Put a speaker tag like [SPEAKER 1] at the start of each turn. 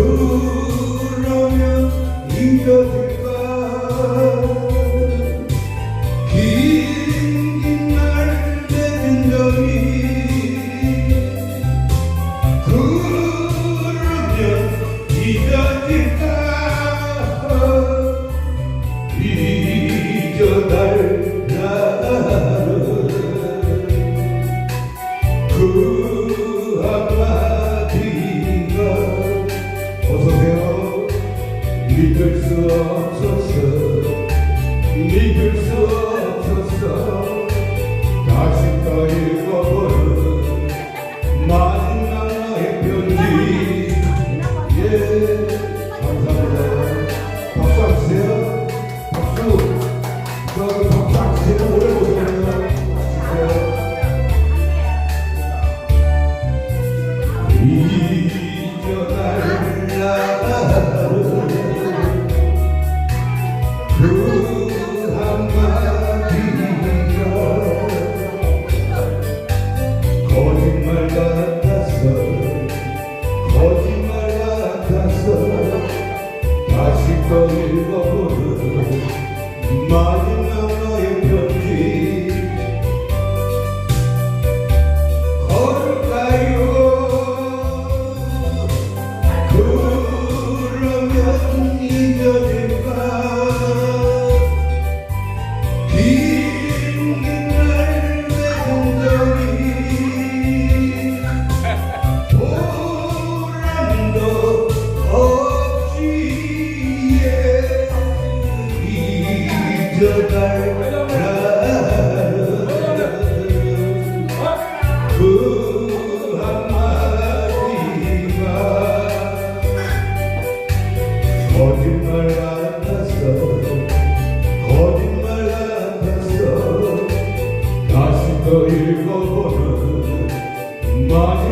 [SPEAKER 1] Ooh. 거짓말 Buffalo, Martin Nós